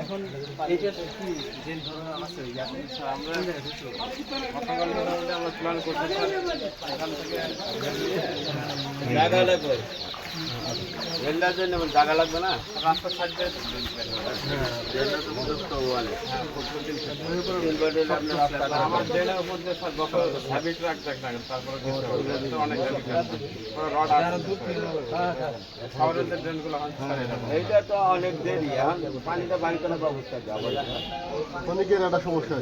এখন কি? যে ধরনের আছে আমরা গতকাল আমরা প্ল্যান করতে এখান থেকে জায়গা লাগবে রেলটার জন্য জায়গা লাগবে না? সাইড হয় সারিয়ে দেবো এইটা তো অনেক দেরি এখন পানিটা বাড়ি করার ব্যবস্থা কি অনেকের একটা সমস্যা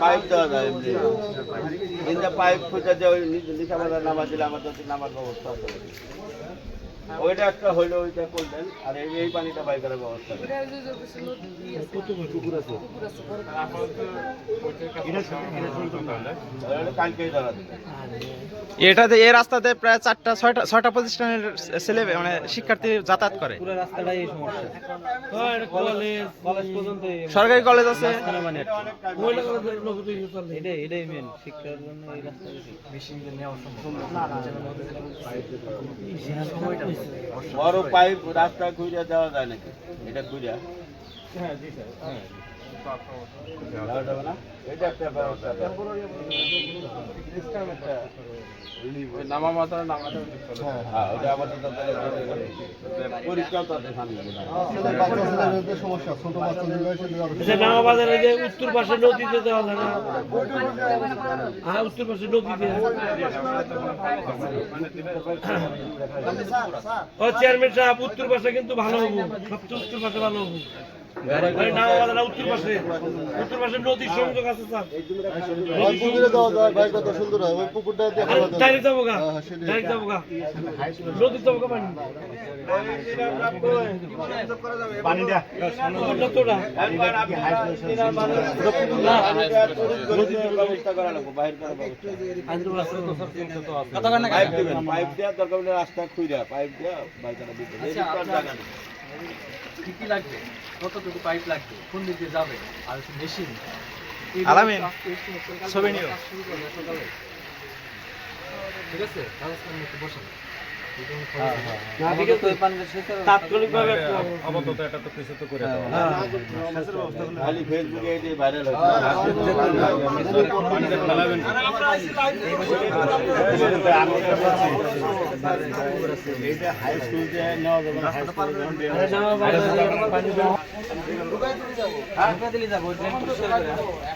পাইপ দেওয়া যায় এমনি। পাইপ খুঁজে ওই নিচা বাজার নামা দিলে আমাদের তো নামাজ ব্যবস্থা আছে। ওইটা একটা হইল ওইটা করলেন আর এই এই পানিটা বাই করার ব্যবস্থা এটাতে এই রাস্তাতে প্রায় চারটা ছয়টা ছয়টা প্রতিষ্ঠানের ছেলে মানে শিক্ষার্থী যাতায়াত করে। পুরো রাস্তাটাই এই সমস্যা। College college. পর্যন্ত সরকারি কলেজ আছে। এটাই এটাই শিক্ষার জন্য এই রাস্তা মেশিন নেওয়া সম্ভব বড় পাইপ রাস্তা ঘুরে দেওয়া যায় নাকি? এটা ঘুরে হ্যাঁ জি স্যার। ব্যবস্থা উত্তর পাশে নদীতে দেওয়া যায় না? হ্যাঁ উত্তর পাশে নদীতে। ও চেয়ারম্যান সাহেব, উত্তর পাশে কিন্তু ভালো হব। সবচেয়ে উত্তর পাশে ভালো হব। দিয়ে দেয়া পাইপ দরকার রাস্তা খুঁজা পাইপ দেওয়া নেই কি কি লাগবে? কতটুকু পাইপ লাগবে? কোন দিকে যাবে? আর মেশিন আলামিন, ছবি নিও। ঠিক আছে? কাগজ কলমে একটু বসেন তাৎক্ষণিক ভাবে খালি ফেসবুকে এই যে ভাইরাল স্কুল দিলে যাব